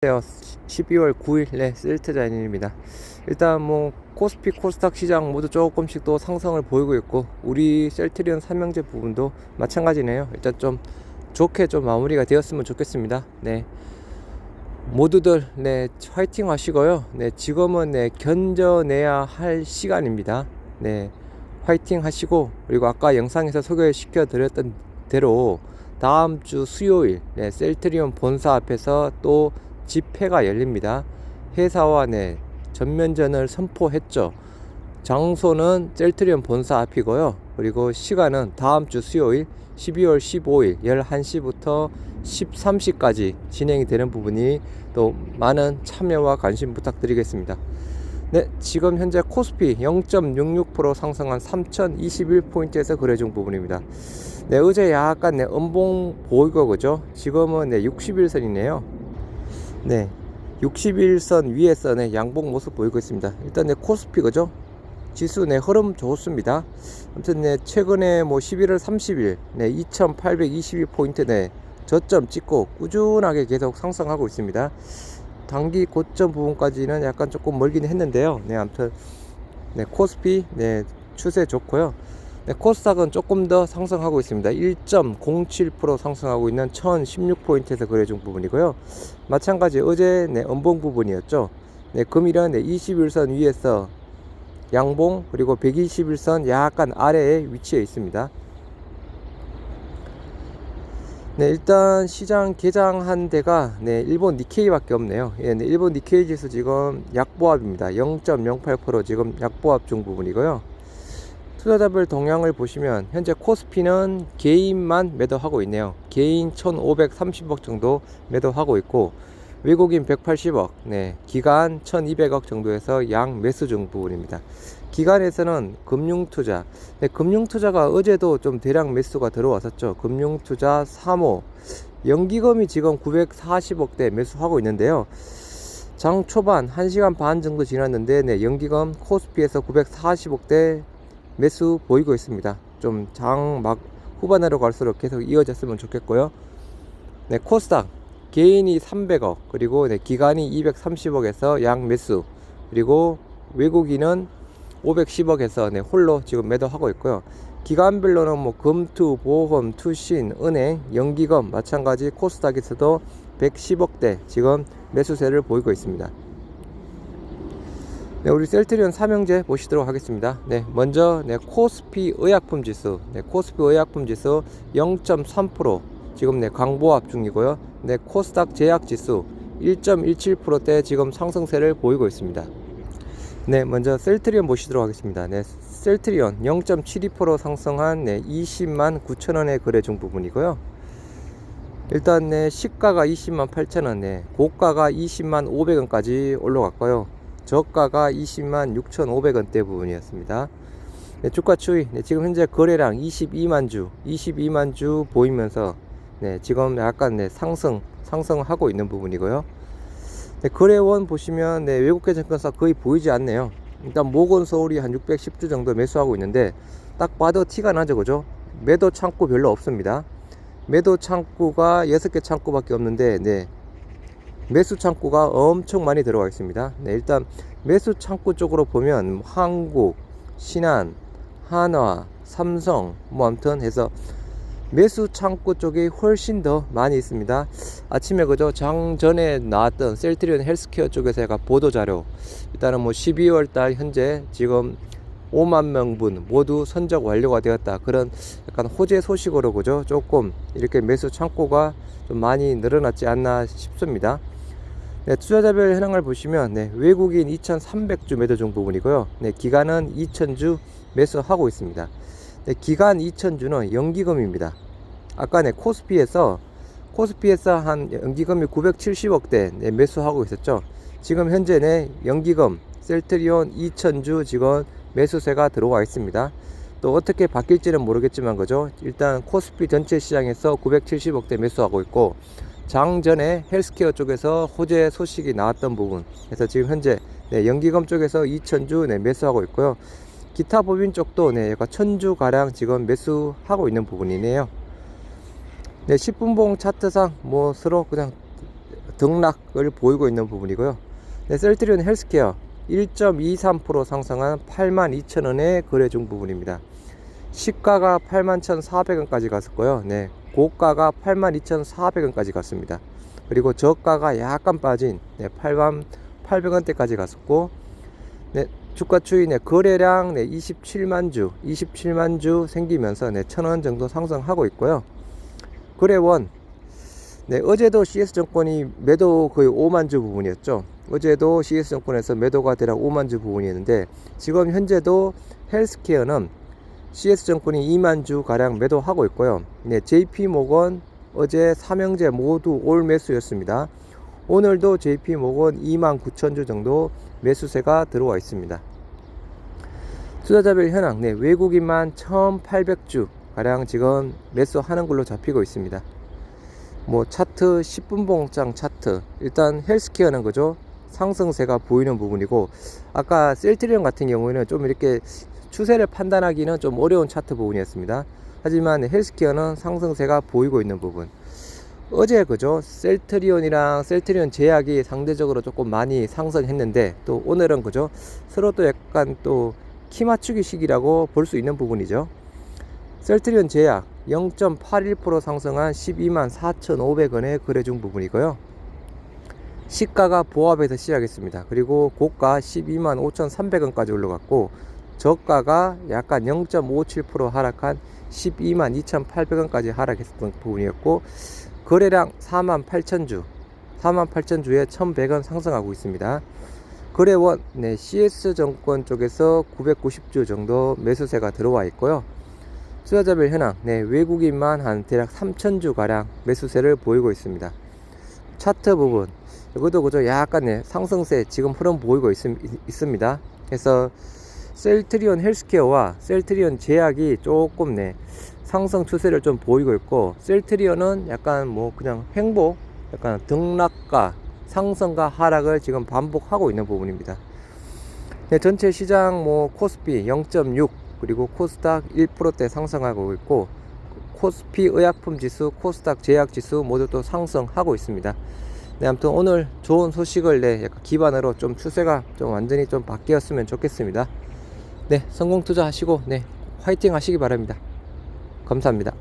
안녕하세요. 12월 9일 네, 셀트자인입니다. 일단 뭐 코스피 코스닥 시장 모두 조금씩 또 상승을 보이고 있고 우리 셀트리온 삼형제 부분도 마찬가지네요. 일단 좀 좋게 좀 마무리가 되었으면 좋겠습니다. 네. 모두들 네 화이팅 하시고요. 네 지금은 네 견뎌내야 할 시간입니다. 네 화이팅 하시고 그리고 아까 영상에서 소개시켜 드렸던 대로 다음 주 수요일 네, 셀트리온 본사 앞에서 또 집회가 열립니다. 회사와 네, 전면전을 선포했죠. 장소는 셀트리온 본사 앞이고요. 그리고 시간은 다음 주 수요일 12월 15일 11시부터 13시까지 진행이 되는 부분이 또 많은 참여와 관심 부탁드리겠습니다. 네, 지금 현재 코스피 0.66% 상승한 3021포인트에서 거래 중 부분입니다. 네, 어제 약간 네, 음봉 보이고 그죠? 지금은 네, 61선이네요. 네. 61선 위에서는 양봉 모습 보이고 있습니다. 일단 네, 코스피 그죠? 지수 네, 흐름 좋습니다. 아무튼 네, 최근에 뭐 11월 30일 네, 2822포인트 네, 저점 찍고 꾸준하게 계속 상승하고 있습니다. 단기 고점 부분까지는 약간 조금 멀긴 했는데요. 네, 아무튼 네, 코스피 네, 추세 좋고요. 네, 코스닥은 조금 더 상승하고 있습니다. 1.07% 상승하고 있는 1016포인트에서 거래 중 부분이고요. 마찬가지 어제 네, 음봉 부분이었죠. 네, 금일은 네, 21선 위에서 양봉 그리고 121선 약간 아래에 위치해 있습니다. 네, 일단 시장 개장한 데가 네, 일본 니케이밖에 없네요. 예, 네, 일본 니케이 지수 지금 약보합입니다. 0.08% 지금 약보합 중 부분이고요. 투자자별 동향을 보시면 현재 코스피는 개인만 매도하고 있네요. 개인 1,530억 정도 매도하고 있고 외국인 180억, 네, 기간 1,200억 정도에서 양 매수 중 부분입니다. 기간에서는 금융투자, 네, 금융투자가 어제도 좀 대량 매수가 들어왔었죠. 금융투자 3호, 연기금이 지금 940억대 매수하고 있는데요. 장 초반 1시간 반 정도 지났는데 네, 연기금 코스피에서 940억대 매수 보이고 있습니다. 좀 장 막 후반으로 갈수록 계속 이어졌으면 좋겠고요. 네, 코스닥 개인이 300억 그리고 네, 기간이 230억에서 양 매수 그리고 외국인은 510억에서 네, 홀로 지금 매도하고 있고요. 기간별로는 뭐 금투, 보험, 투신, 은행, 연기금 마찬가지 코스닥에서도 110억대 지금 매수세를 보이고 있습니다. 네, 우리 셀트리온 삼형제 보시도록 하겠습니다. 네, 먼저 네, 코스피 의약품 지수, 네, 코스피 의약품 지수 0.3% 지금 네, 강보합 중이고요. 네, 코스닥 제약 지수 1.17%대 지금 상승세를 보이고 있습니다. 네, 먼저 셀트리온 보시도록 하겠습니다. 네, 셀트리온 0.72% 상승한 네, 20만 9천 원의 거래 중 부분이고요. 일단 네, 시가가 20만 8천 원, 네, 고가가 20만 500원까지 올라갔고요. 저가가 20만 6,500원대 부분이었습니다. 네, 주가 추이 네, 지금 현재 거래량 22만 주, 22만 주 보이면서 네, 지금 약간 네, 상승 상승하고 있는 부분이고요. 네, 거래원 보시면 네, 외국계 증권사 거의 보이지 않네요. 일단 모건 서울이 한 610주 정도 매수하고 있는데 딱 봐도 티가 나죠, 그죠? 매도 창구 별로 없습니다. 매도 창구가 6개 창구밖에 없는데 네, 매수 창구가 엄청 많이 들어가 있습니다. 네, 일단 매수 창구 쪽으로 보면 한국, 신한, 한화, 삼성 뭐 아무튼 해서 매수 창구 쪽이 훨씬 더 많이 있습니다. 아침에 그저 장 전에 나왔던 셀트리온 헬스케어 쪽에서 약간 보도 자료 일단은 뭐 12월 달 현재 지금 5만 명분 모두 선적 완료가 되었다. 그런 약간 호재 소식으로 그죠? 조금 이렇게 매수 창구가 좀 많이 늘어났지 않나 싶습니다. 네, 투자자별 현황을 보시면 네, 외국인 2,300주 매도 중 부분이고요. 네, 기간은 2,000주 매수하고 있습니다. 네, 기간 2,000주는 연기금입니다. 아까 네, 코스피에서 코스피에서 한 연기금이 970억대 네, 매수하고 있었죠. 지금 현재 네, 연기금 셀트리온 2,000주 지금 매수세가 들어와 있습니다. 또 어떻게 바뀔지는 모르겠지만 그죠. 일단 코스피 전체 시장에서 970억대 매수하고 있고 장 전에 헬스케어 쪽에서 호재 소식이 나왔던 부분 그래서 지금 현재 네, 연기금 쪽에서 2천주 네, 매수하고 있고요 기타 법인 쪽도 네, 약간 천주 가량 지금 매수하고 있는 부분이네요 네, 10분봉 차트상 뭐 서로 그냥 등락을 보이고 있는 부분이고요. 네, 셀트리온 헬스케어 1.23% 상승한 82,000원에 거래 중 부분입니다. 시가가 81,400원까지 갔었고요. 네, 고가가 82,400원까지 갔습니다. 그리고 저가가 약간 빠진 네, 8만 800원대까지 갔었고 네, 주가 추이 네, 거래량 네, 27만 주, 27만 주 생기면서 네, 1000원 정도 상승하고 있고요. 거래원 네, 어제도 CS증권이 매도 거의 5만 주 부분이었죠. 어제도 CS증권에서 매도가 대략 5만 주 부분이었는데 지금 현재도 헬스케어는 CS증권이 2만 주 가량 매도하고 있고요. 네, JP모건 어제 삼형제 모두 올 매수였습니다. 오늘도 JP모건 2만 9천 주 정도 매수세가 들어와 있습니다. 투자자별 현황, 네, 외국인만 1,800주 가량 지금 매수하는 걸로 잡히고 있습니다. 뭐 차트 10분 봉장 차트 일단 헬스케어는 그죠 상승세가 보이는 부분이고 아까 셀트리온 같은 경우에는 좀 이렇게 추세를 판단하기는 좀 어려운 차트 부분이었습니다. 하지만 헬스케어는 상승세가 보이고 있는 부분. 어제 그죠 셀트리온이랑 셀트리온 제약이 상대적으로 조금 많이 상승했는데 또 오늘은 그죠 서로 또 약간 또 키 맞추기 시기라고 볼 수 있는 부분이죠. 셀트리온 제약 0.81% 상승한 12만 4,500원에 거래 중 부분이고요. 시가가 보합에서 시작했습니다. 그리고 고가 12만 5,300원까지 올라갔고 저가가 약간 0.57% 하락한 12만 2,800원까지 하락했던 부분이었고 거래량 4만 8천주 4만 8천주에 1,100원 상승하고 있습니다. 거래원 네, CS증권 쪽에서 990주 정도 매수세가 들어와 있고요. 투자자별 현황 네, 외국인만 한 대략 3천주 가량 매수세를 보이고 있습니다. 차트 부분 이것도 그죠 약간 네, 상승세 지금 흐름 보이고 있, 있습니다. 그래서 셀트리온 헬스케어와 셀트리온 제약이 조금 네 상승 추세를 좀 보이고 있고 셀트리온은 약간 뭐 그냥 횡보 약간 등락과 상승과 하락을 지금 반복하고 있는 부분입니다. 네, 전체 시장 뭐 코스피 0.6 그리고 코스닥 1%대 상승하고 있고 코스피 의약품 지수, 코스닥 제약 지수 모두 또 상승하고 있습니다. 네, 아무튼 오늘 좋은 소식을 네, 약간 기반으로 좀 추세가 좀 완전히 좀 바뀌었으면 좋겠습니다. 네, 성공 투자하시고 네, 화이팅 하시기 바랍니다. 감사합니다.